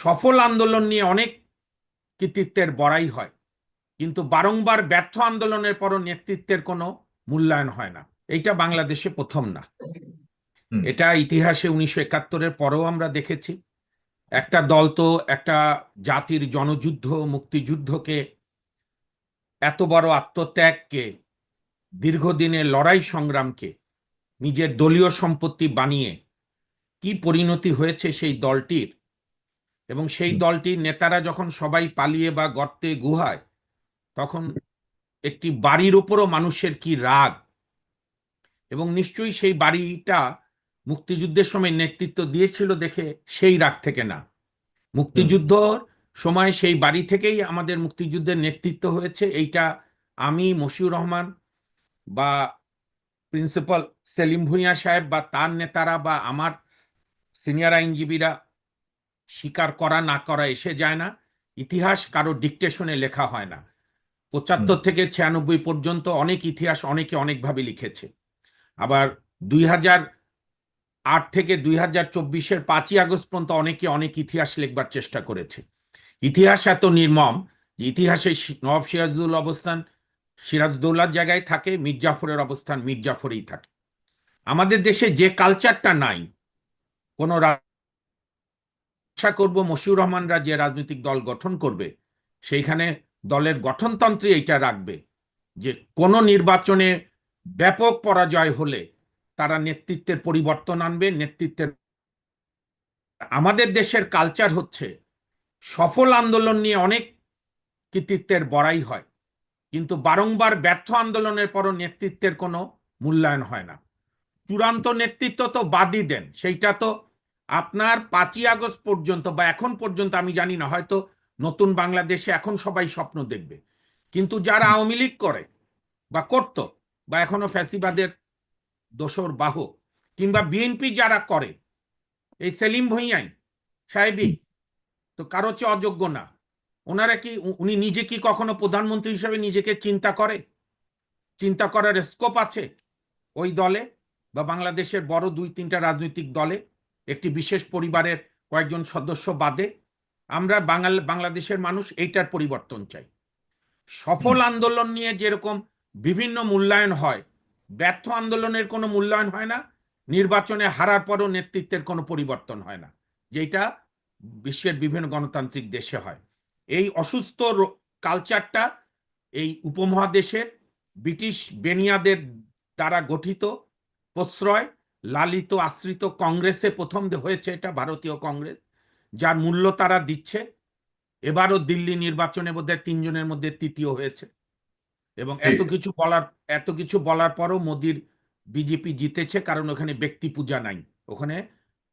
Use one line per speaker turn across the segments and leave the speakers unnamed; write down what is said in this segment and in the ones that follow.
সফল আন্দোলন নিয়ে অনেক কৃতিত্বের বড়াই হয় কিন্তু বারংবার ব্যর্থ আন্দোলনের পরও নেতৃত্বের কোনো মূল্যায়ন হয় না। এইটা বাংলাদেশে প্রথম না। এটা ইতিহাসে উনিশশো একাত্তরের পরেও আমরা দেখেছি। একটা দল তো একটা জাতির জনযুদ্ধ মুক্তিযুদ্ধকে এত বড় আত্মত্যাগকে দীর্ঘদিনের লড়াই সংগ্রামকে নিজের দলীয় সম্পত্তি বানিয়ে কি পরিণতি হয়েছে সেই দলটির এবং সেই দলটির নেতারা যখন সবাই পালিয়ে বা গর্তে গুহায় তখন একটি বাড়ির উপরও মানুষের কি রাগ? এবং নিশ্চয়ই সেই বাড়িটা মুক্তিযুদ্ধের সময় নেতৃত্ব দিয়েছিল দেখে সেই রাগ থেকে না। মুক্তিযুদ্ধর সময় সেই বাড়ি থেকেই আমাদের মুক্তিযুদ্ধের নেতৃত্ব হয়েছে। এইটা আমি মশিউর রহমান বা প্রিন্সিপাল সেলিম ভুঁইয়া সাহেব বা তার নেতারা বা আমার সিনিয়র আইনজীবীরা স্বীকার করা না করা এসে যায় না। ইতিহাস কারও ডিকটেশনে লেখা হয় না। পঁচাত্তর থেকে ছিয়ানব্বই পর্যন্ত অনেক ইতিহাস অনেকে অনেকভাবে লিখেছে। আবার দুই হাজার আট থেকে দুই হাজার চব্বিশের পাঁচই আগস্ট পর্যন্ত অনেকে অনেক ইতিহাস লিখবার চেষ্টা করেছে। ইতিহাস এত নির্মম যে ইতিহাসে নবাব সিরাজদৌল অবস্থান সিরাজদৌলার জায়গায় থাকে মির্জাফরের অবস্থান মির্জাফরেই থাকে। আমাদের দেশে যে কালচারটা নাই কোনো আশা করব মশিউর রহমানরা যে রাজনৈতিক দল গঠন করবে, সেইখানে দলের গঠনতন্ত্রে এইটা রাখবে যে কোনো নির্বাচনে ব্যাপক পরাজয় হলে তারা নেতৃত্বের পরিবর্তন আনবে, নেতৃত্বের আমাদের দেশের কালচার হচ্ছে সফল আন্দোলন নিয়ে অনেক কৃতিত্বের বড়াই হয়, কিন্তু বারংবার ব্যর্থ আন্দোলনের পরও নেতৃত্বের কোনো মূল্যায়ন হয় না। চূড়ান্ত নেতৃত্ব তো বাদই দেন, সেইটা তো আপনার পাঁচই আগস্ট পর্যন্ত বা এখন পর্যন্ত, আমি জানি না, হয়তো নতুন বাংলাদেশে এখন সবাই স্বপ্ন দেখবে। কিন্তু যারা আওয়ামী লীগ করে বা করত বা এখনও ফ্যাসিবাদের দোসর বাহক কিংবা বিএনপি যারা করে, এই সেলিম ভুঁইয়াই সাহেবই তো কারও চেয়ে অযোগ্য না। ওনারা কি উনি নিজে কি কখনো প্রধানমন্ত্রী হিসেবে নিজেকে চিন্তা করে? চিন্তা করার স্কোপ আছে ওই দলে বা বাংলাদেশের বড় দুই তিনটা রাজনৈতিক দলে? একটি বিশেষ পরিবারের কয়েকজন সদস্য বাদে আমরা বাঙাল বাংলাদেশের মানুষ এইটার পরিবর্তন চাই। সফল আন্দোলন নিয়ে যেরকম বিভিন্ন মূল্যায়ন হয় ব্যর্থ আন্দোলনের কোনো মূল্যায়ন হয় না নির্বাচনে হারার পরও নেতৃত্বের কোনো পরিবর্তন হয় না যেটা বিশ্বের বিভিন্ন গণতান্ত্রিক দেশে হয়। এই অসুস্থ কালচারটা এই উপমহাদেশের ব্রিটিশ বেনিয়াদের দ্বারা গঠিত প্রশ্রয় লালিত আশ্রিত কংগ্রেসে প্রথম হয়েছে এটা ভারতীয় কংগ্রেস। যার মূল্য তারা দিচ্ছে। এবারও দিল্লি নির্বাচনে বোধহয় তিনজনের মধ্যে তৃতীয় হয়েছে। এবং এত কিছু বলার এত কিছু বলার পরও মোদির বিজেপি জিতেছে কারণ ওখানে ব্যক্তি পূজা নাই। ওখানে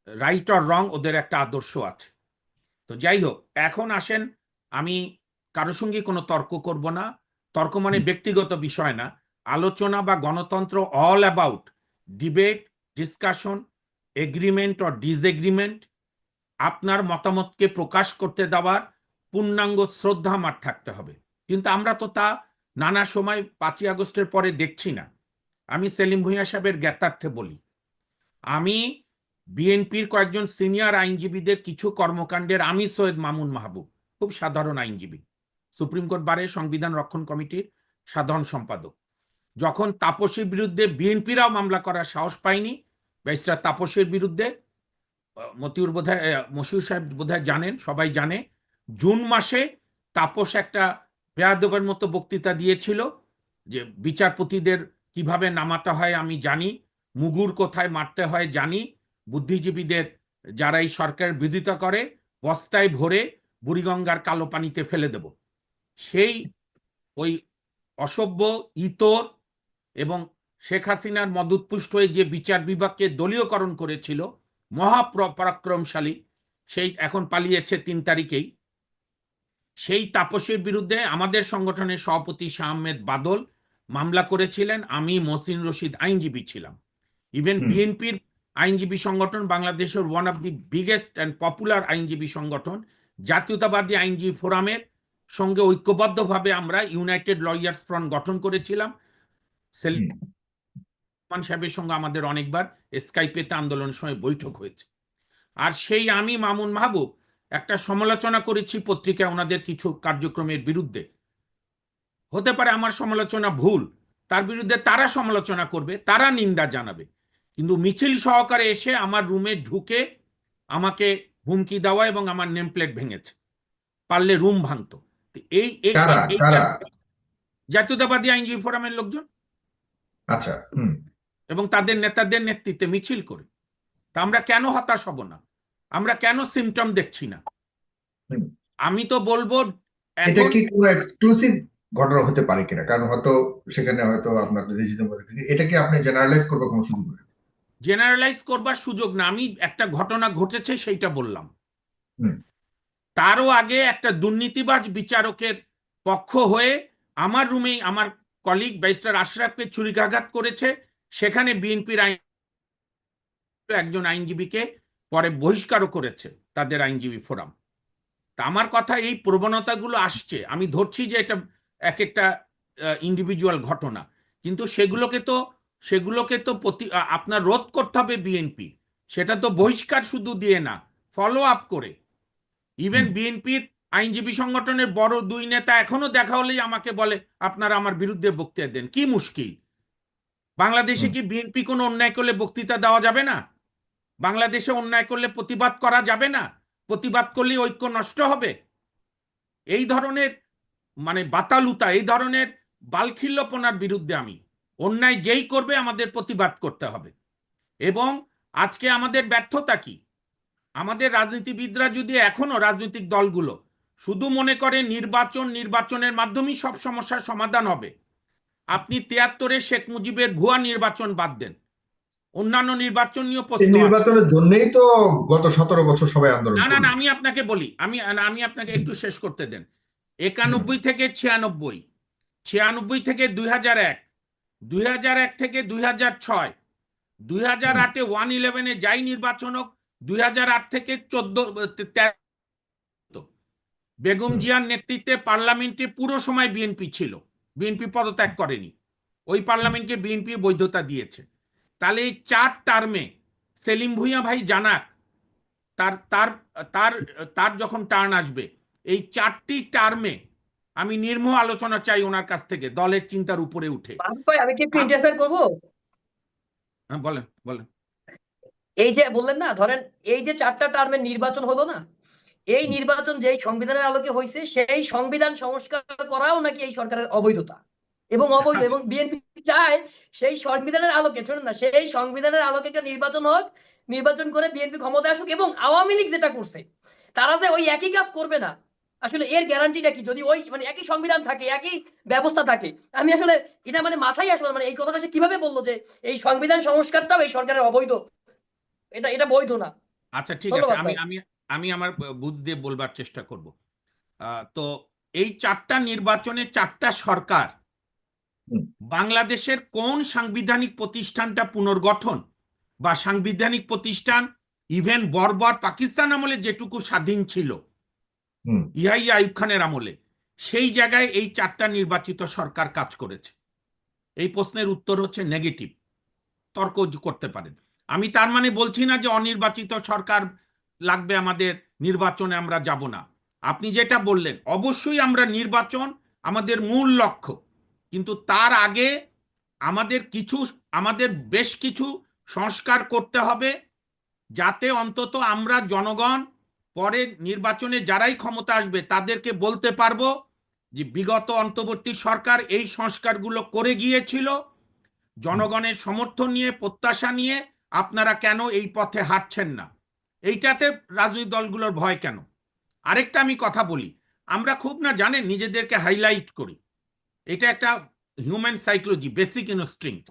রাইট অর রং ওদের একটা আদর্শ আছে। তো যাই হোক এখন আসেন আমি কারও সঙ্গে কোনো তর্ক করব না। তর্ক মানে ব্যক্তিগত বিষয় না। আলোচনা বা গণতন্ত্র all about debate discussion agreement or disagreement আপনার মতামতকে প্রকাশ করতে দেওয়ার পূর্ণাঙ্গ শ্রদ্ধা আমার থাকতে হবে। কিন্তু আমরা তো তা নানা সময় পাঁচই আগস্টের পরে দেখছি না। আমি সেলিম ভুঁইয়া সাহেবের জ্ঞাতার্থে বলি। আমি বিএনপির কয়েকজন সিনিয়র আইনজীবীদের কিছু কর্মকাণ্ডের আমি সৈয়দ মামুন মাহবুব, খুব সাধারণ আইনজীবী। সুপ্রিম কোর্ট বারে সংবিধান রক্ষণ কমিটির সাধারণ সম্পাদক। যখন তাপসীর বিরুদ্ধে বিএনপিরাও মামলা করার সাহস পায়নি ব্যারিস্টার তাপসের বিরুদ্ধে, মতিউর বোধহয় মশিউর সাহেব বোধহয় জানেন, সবাই জানে, জুন মাসে তাপস একটা বেয়াদবের মতো বক্তৃতা দিয়েছিল যে বিচারপতিদের কীভাবে নামাতে হয় আমি জানি, মুগুর কোথায় মারতে হয় জানি, বুদ্ধিজীবীদের যারা এই সরকারের বিরোধিতা করে, বস্তায় ভরে বুড়িগঙ্গার কালো পানিতে ফেলে দেব। সেই ওই অসভ্য, ইতর এবং শেখ হাসিনার মদুৎপুষ্ট হয়ে যে বিচার বিভাগকে দলীয়করণ করেছিল মহাপরাক্রমশালী সেই এখন পালিয়েছে তিন তারিখেই সেই তাপসের বিরুদ্ধে আমাদের সংগঠনের সভাপতি শাহ আহমেদ বাদল মামলা করেছিলেন আমি মহসিন রশিদ আইনজীবী ছিলাম। ইভেন বিএনপির আইনজীবী সংগঠন বাংলাদেশের one of the biggest and popular আইনজীবী সংগঠন জাতীয়তাবাদী আইনজীবী ফোরামের সঙ্গে ঐক্যবদ্ধভাবে আমরা ইউনাইটেড লয়ার্স ফ্রন্ট গঠন করেছিলাম। রহমান সাহেবের সঙ্গে আমাদের অনেকবার স্কাইপেতে আন্দোলনের সময় বৈঠক হয়েছে। আর সেই আমি মামুন মাহবুব একটা সমালোচনা করেছি পত্রিকায় ওনাদের কিছু কার্যক্রমের বিরুদ্ধে। হতে পারে আমার সমালোচনা ভুল তার বিরুদ্ধে তারা সমালোচনা করবে তারা নিন্দা জানাবে। কিন্তু মিছিল সহকারে এসে আমার রুমে ঢুকে আমাকে হুমকি দেওয়া এবং আমার নেম প্লেট ভেঙেছে। পারলে রুম ভাঙতো। এই জাতীয়তাবাদী আইনজীবী ফোরামের লোকজন?
আচ্ছা হুম।
এবং তাদের নেতাদের নেতৃত্বে মিছিল করে। তা আমরা কেন হতাশ হব না? আমরা কেন সিমটম দেখছি না? আমি তো বলব
এটা কি কোনো এক্সক্লুসিভ ঘটনা হতে পারে কিনা? কারণ হয়তো সেখানে হয়তো আপনার আপনি জেনারেলাইজ করবে কোনো সুযোগ নেই?
জেনারেলাইজ করবার সুযোগ না। আমি একটা ঘটনা ঘটেছে সেইটা বললাম। তারও আগে একটা দুর্নীতিবাজ বিচারকের পক্ষ হয়ে আমার রুমেই আমার কলিগ ব্যারিস্টার আশরাফকে ছুরিকাঘাত করেছে। সেখানে বিএনপির আইন একজন আইনজীবীকে পরে বহিষ্কারও করেছে তাদের আইনজীবী ফোরাম। তা আমার কথা এই প্রবণতাগুলো আসছে। আমি ধরছি যে এটা এক একটা ইন্ডিভিজুয়াল ঘটনা। কিন্তু সেগুলোকে তো সেগুলোকে তো প্রতি আপনার রোধ করতে হবে বিএনপি। সেটা তো বহিষ্কার শুধু দিয়ে না ফলো আপ করে। ইভেন বিএনপির আইনজীবী সংগঠনের বড় দুই নেতা এখনও দেখা হলেই আমাকে বলে আপনারা আমার বিরুদ্ধে বক্তৃতা দেন। কি মুশকিল? বাংলাদেশে কি বিএনপি কোনো অন্যায় করলে বক্তৃতা দেওয়া যাবে না? বাংলাদেশে অন্যায় করলে প্রতিবাদ করা যাবে না? প্রতিবাদ করলে ঐক্য নষ্ট হবে? এই ধরনের মানে বাতালুতা, এই ধরনের বালখিল্যপনার বিরুদ্ধে আমি অন্যায় যেই করবে আমাদের প্রতিবাদ করতে হবে। এবং আজকে আমাদের ব্যর্থতা কি? আমাদের রাজনীতিবিদরা যদি এখনও রাজনৈতিক দলগুলো শুধু মনে করে নির্বাচন নির্বাচনের মাধ্যমেই সব সমস্যার সমাধান হবে আপনি তিয়াত্তরে শেখ মুজিবের ভুয়া নির্বাচন বাদ দেন। অন্যান্য নির্বাচন নিয়েও প্রশ্ন
নির্বাচনের জন্যই তো গত সতেরো বছর সবাই আন্দোলন
না না আমি আপনাকে বলি আমি আমি আপনাকে একটু শেষ করতে দেন। একানব্বই থেকে ছিয়ানব্বই ছিয়ানব্বই থেকে দুই হাজার এক দুই হাজার এক থেকে দুই হাজার ছয় দুই হাজার আটে ওয়ান ইলেভেনে যাই নির্বাচন হোক দুই হাজার আট থেকে চোদ্দ তেরো বেগম জিয়ার নেতৃত্বে পার্লামেন্টে পুরো সময় বিএনপি ছিল। বিএনপি পদত্যাগ করেনি। ওই পার্লামেন্টকে বিএনপি বৈধতা দিয়েছে। তাহলে এই চার টার্মে সেলিম ভুঁইয়া ভাই জানাক তার তার তার তার যখন টার্ন আসবে এই চারটি টার্মে আমি নির্মোহ আলোচনা চাই ওনার কাছ থেকে দলের চিন্তার উপরে উঠে।
আমি কি একটু ইন্টারফেয়ার করব?
হ্যাঁ বলেন বলেন।
এই যে বললেন না ধরেন এই যে চারটা টার্মের নির্বাচন হলো না এই নির্বাচন যেই সংবিধানের আলোকে হয়েছে সেই সংবিধান সংস্কার করাও নাকি এই সরকারের অবৈধতা। এবং অবৈধ
আচ্ছা।
এবং বিএনপি চায় সেই সংবিধানের আলোকে শুনুন না সেই সংবিধানের আলোকে একটা নির্বাচন হোক নির্বাচন করে বিএনপি ক্ষমতায় আসুক এবং আওয়ামী লীগ যেটা করছে তারা যে ওই একই কাজ করবে না। আসলে এর গ্যারান্টিটা কি? যদি ওই মানে একই সংবিধান থাকে একই ব্যবস্থা থাকে আমি আসলে এটা মানে মাথায় আসলো না, মানে এই কথাটা সে কীভাবে বলল যে এই সংবিধান সংস্কারটাও এই সরকারের অবৈধ? এটা এটা বৈধ না।
আচ্ছা ঠিক আছে। আমি আমি আমি আমার বুঝ দিয়ে বলবার চেষ্টা করব। তো এই চারটা নির্বাচনে চারটা সরকার বাংলাদেশের কোন সাংবিধানিক প্রতিষ্ঠানটা পুনর্গঠন বা সাংবিধানিক প্রতিষ্ঠান ইভেন বর্বর পাকিস্তান আমলে যেটুকু স্বাধীন ছিল ইহাই আইব খানের আমলে সেই জায়গায় এই চারটা নির্বাচিত সরকার কাজ করেছে। এই প্রশ্নের উত্তর হচ্ছে নেগেটিভ। তর্ক করতে পারেন। আমি তার মানে বলছি না যে অনির্বাচিত সরকার লাগবে আমাদের নির্বাচনে আমরা যাব না। আপনি যেটা বললেন, অবশ্যই আমরা নির্বাচন আমাদের মূল লক্ষ্য। কিন্তু তার আগে আমাদের কিছু, আমাদের বেশ কিছু সংস্কার করতে হবে যাতে অন্তত আমরা জনগণ পরে নির্বাচনে যারাই ক্ষমতা আসবে তাদেরকে বলতে পারব যে বিগত অন্তর্বর্তী সরকার এই সংস্কারগুলো করে গিয়েছিল। জনগণের সমর্থন নিয়ে, প্রত্যাশা নিয়ে আপনারা কেন এই পথে হাঁটছেন না? এইটাতে রাজনৈতিক দলগুলোর ভয় কেন? আরেকটা আমি কথা বলি, আমরা খুব না জানেন নিজেদেরকে হাইলাইট করি। এটা একটা হিউম্যান সাইকোলজি বেসিক ইনস্ট্রিংক্ট